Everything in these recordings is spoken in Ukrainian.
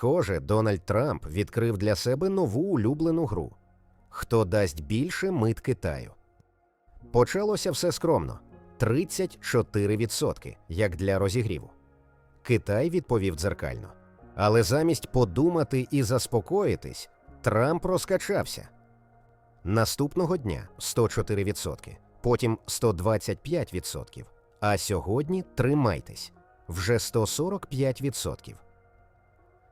Схоже, Дональд Трамп відкрив для себе нову улюблену гру: хто дасть більше мит Китаю. Почалося все скромно 34%, як для розігріву. Китай відповів дзеркально. Але замість подумати і заспокоїтись, Трамп розкачався. Наступного дня 104%, потім 125%, а сьогодні тримайтесь вже 145%.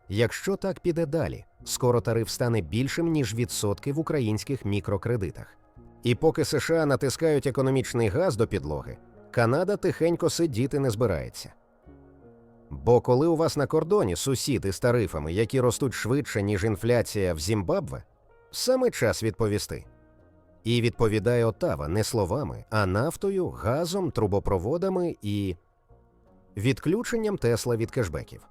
Якщо так піде далі, скоро тариф стане більшим, ніж відсотки в українських мікрокредитах. І поки США натискають економічний газ до підлоги, Канада тихенько сидіти не збирається. Бо коли у вас на кордоні сусіди з тарифами, які ростуть швидше, ніж інфляція в Зімбабве, саме час відповісти. І відповідає Отава не словами, а нафтою, газом, трубопроводами і відключенням Тесла від кешбеків.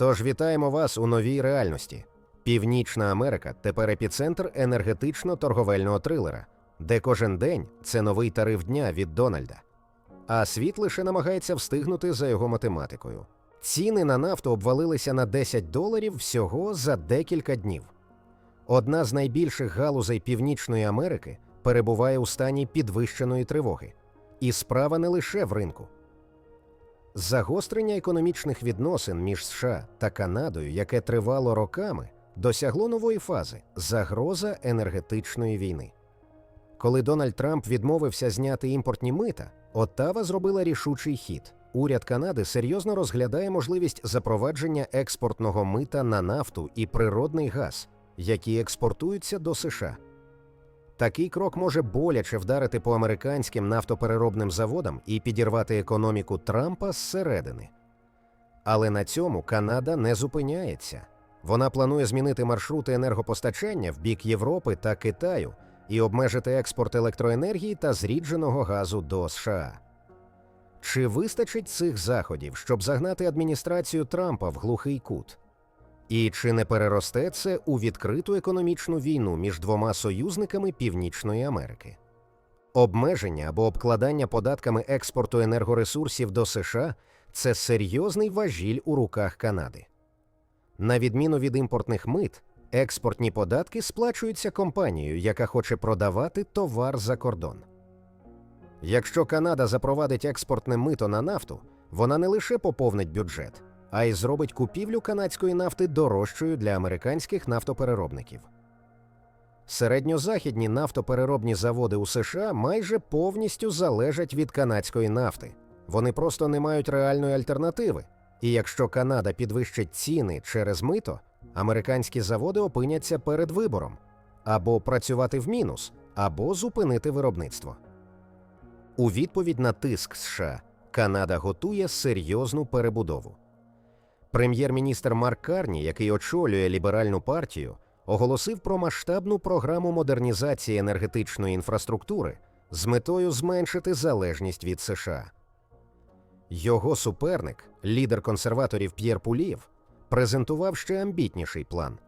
Тож вітаємо вас у новій реальності. Північна Америка тепер епіцентр енергетично-торговельного трилера, де кожен день це новий тариф дня від Дональда. А світ лише намагається встигнути за його математикою. Ціни на нафту обвалилися на 10 доларів всього за декілька днів. Одна з найбільших галузей Північної Америки перебуває у стані підвищеної тривоги. І справа не лише в ринку. Загострення економічних відносин між США та Канадою, яке тривало роками, досягло нової фази загроза енергетичної війни. Коли Дональд Трамп відмовився зняти імпортні мита, Оттава зробила рішучий хід. Уряд Канади серйозно розглядає можливість запровадження експортного мита на нафту і природний газ, які експортуються до США. Такий крок може боляче вдарити по американським нафтопереробним заводам і підірвати економіку Трампа зсередини. Але на цьому Канада не зупиняється. Вона планує змінити маршрути енергопостачання в бік Європи та Китаю і обмежити експорт електроенергії та зрідженого газу до США. Чи вистачить цих заходів, щоб загнати адміністрацію Трампа в глухий кут? І чи не переросте це у відкриту економічну війну між двома союзниками Північної Америки? Обмеження або обкладання податками експорту енергоресурсів до США це серйозний важіль у руках Канади. На відміну від імпортних мит, експортні податки сплачуються компанією, яка хоче продавати товар за кордон. Якщо Канада запровадить експортне мито на нафту, вона не лише поповнить бюджет, а й зробить купівлю канадської нафти дорожчою для американських нафтопереробників. Середньозахідні нафтопереробні заводи у США майже повністю залежать від канадської нафти. Вони просто не мають реальної альтернативи. І якщо Канада підвищить ціни через мито, американські заводи опиняться перед вибором або працювати в мінус, або зупинити виробництво. У відповідь на тиск США Канада готує серйозну перебудову. Прем'єр-міністр Марк Карні, який очолює ліберальну партію, оголосив про масштабну програму модернізації енергетичної інфраструктури з метою зменшити залежність від США. Його суперник, лідер консерваторів П'єр Пулієв, презентував ще амбітніший план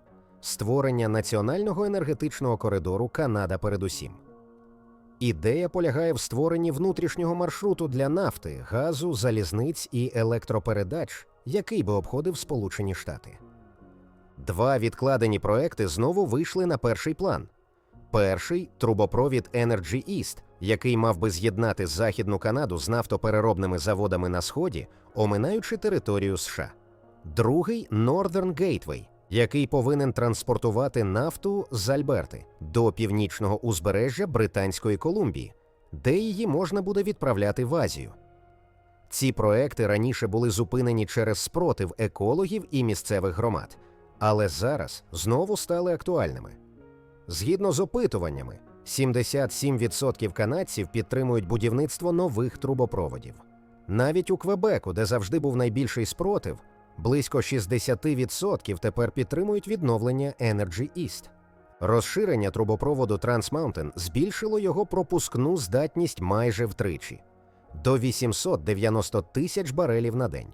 створення національного енергетичного коридору Канада передусім. Ідея полягає в створенні внутрішнього маршруту для нафти, газу, залізниць і електропередач, який би обходив Сполучені Штати. Два відкладені проекти знову вийшли на перший план. Перший трубопровід Energy East, який мав би з'єднати Західну Канаду з нафтопереробними заводами на сході, оминаючи територію США. Другий Northern Gateway, який повинен транспортувати нафту з Альберти до північного узбережжя Британської Колумбії, де її можна буде відправляти в Азію. Ці проекти раніше були зупинені через спротив екологів і місцевих громад, але зараз знову стали актуальними. Згідно з опитуваннями, 77% канадців підтримують будівництво нових трубопроводів. Навіть у Квебеку, де завжди був найбільший спротив, близько 60% тепер підтримують відновлення Energy East. Розширення трубопроводу Trans Mountain збільшило його пропускну здатність майже втричі до 890 тисяч барелів на день.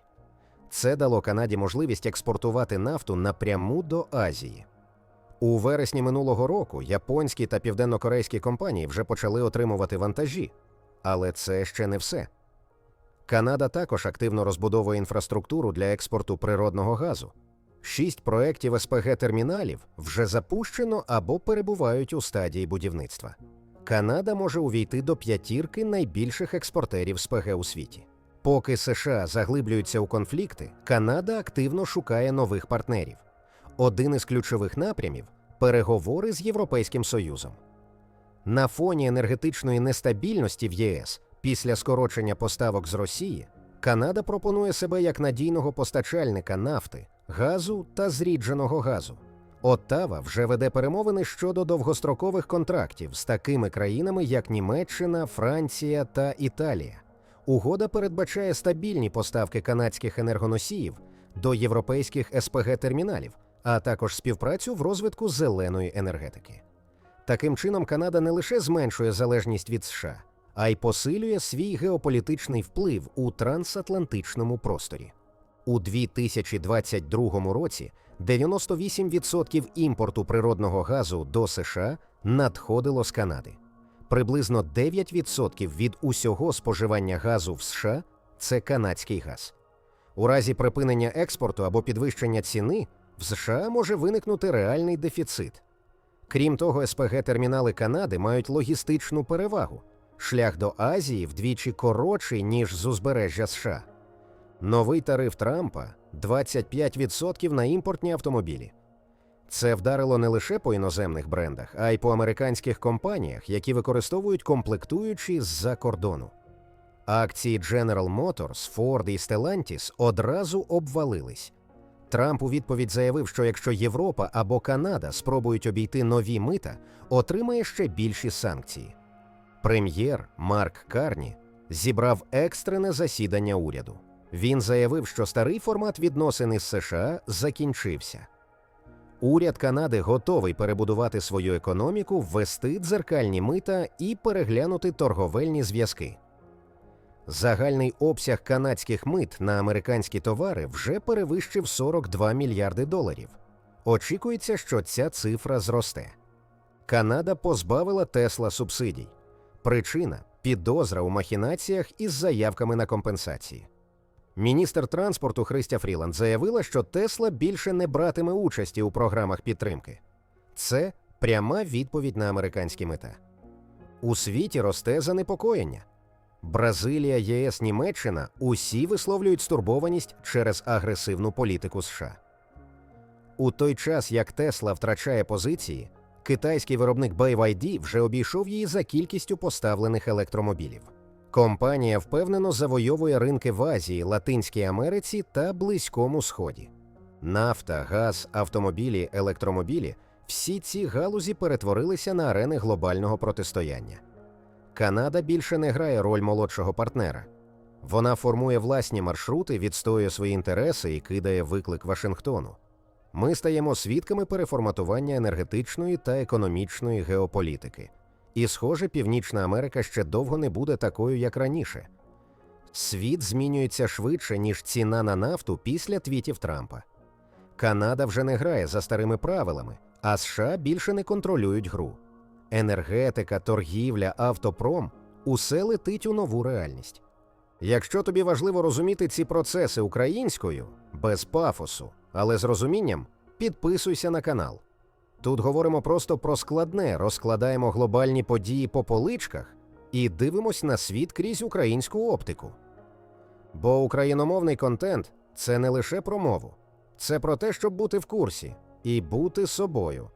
Це дало Канаді можливість експортувати нафту напряму до Азії. У вересні минулого року японські та південнокорейські компанії вже почали отримувати вантажі, але це ще не все. Канада також активно розбудовує інфраструктуру для експорту природного газу. Шість проєктів СПГ терміналів вже запущено або перебувають у стадії будівництва. Канада може увійти до п'ятірки найбільших експортерів СПГ у світі. Поки США заглиблюються у конфлікти, Канада активно шукає нових партнерів. Один із ключових напрямів переговори з Європейським Союзом. На фоні енергетичної нестабільності в ЄС після скорочення поставок з Росії Канада пропонує себе як надійного постачальника нафти, газу та зрідженого газу. Оттава вже веде перемовини щодо довгострокових контрактів з такими країнами, як Німеччина, Франція та Італія. Угода передбачає стабільні поставки канадських енергоносіїв до європейських СПГ-терміналів, а також співпрацю в розвитку зеленої енергетики. Таким чином, Канада не лише зменшує залежність від США, а й посилює свій геополітичний вплив у трансатлантичному просторі. У 2022 році 98% імпорту природного газу до США надходило з Канади. Приблизно 9% від усього споживання газу в США це канадський газ. У разі припинення експорту або підвищення ціни в США може виникнути реальний дефіцит. Крім того, СПГ-термінали Канади мають логістичну перевагу. Шлях до Азії вдвічі коротший, ніж з узбережжя США. Новий тариф Трампа 25% на імпортні автомобілі. Це вдарило не лише по іноземних брендах, а й по американських компаніях, які використовують комплектуючі з-за кордону. Акції General Motors, Ford і Stellantis одразу обвалились. Трамп у відповідь заявив, що якщо Європа або Канада спробують обійти нові мита, отримає ще більші санкції. Прем'єр Марк Карні зібрав екстрене засідання уряду. Він заявив, що старий формат відносин із США закінчився. Уряд Канади готовий перебудувати свою економіку, ввести дзеркальні мита і переглянути торговельні зв'язки. Загальний обсяг канадських мит на американські товари вже перевищив 42 мільярди доларів. Очікується, що ця цифра зросте. Канада позбавила Тесла субсидій. Причина підозра у махінаціях із заявками на компенсації. Міністр транспорту Христя Фріланд заявила, що Тесла більше не братиме участі у програмах підтримки. Це пряма відповідь на американські мета. У світі росте занепокоєння. Бразилія, ЄС, Німеччина усі висловлюють стурбованість через агресивну політику США. У той час, як Тесла втрачає позиції, китайський виробник BYD вже обійшов її за кількістю поставлених електромобілів. Компанія впевнено завойовує ринки в Азії, Латинській Америці та Близькому Сході. Нафта, газ, автомобілі, електромобілі всі ці галузі перетворилися на арени глобального протистояння. Канада більше не грає роль молодшого партнера. Вона формує власні маршрути, відстоює свої інтереси і кидає виклик Вашингтону. Ми стаємо свідками переформатування енергетичної та економічної геополітики. І, схоже, Північна Америка ще довго не буде такою, як раніше. Світ змінюється швидше, ніж ціна на нафту після твітів Трампа. Канада вже не грає за старими правилами, а США більше не контролюють гру. Енергетика, торгівля, автопром усе летить у нову реальність. Якщо тобі важливо розуміти ці процеси українською, без пафосу, але з розумінням, підписуйся на канал. Тут говоримо просто про складне, розкладаємо глобальні події по поличках і дивимось на світ крізь українську оптику. Бо україномовний контент це не лише про мову, це про те, щоб бути в курсі і бути собою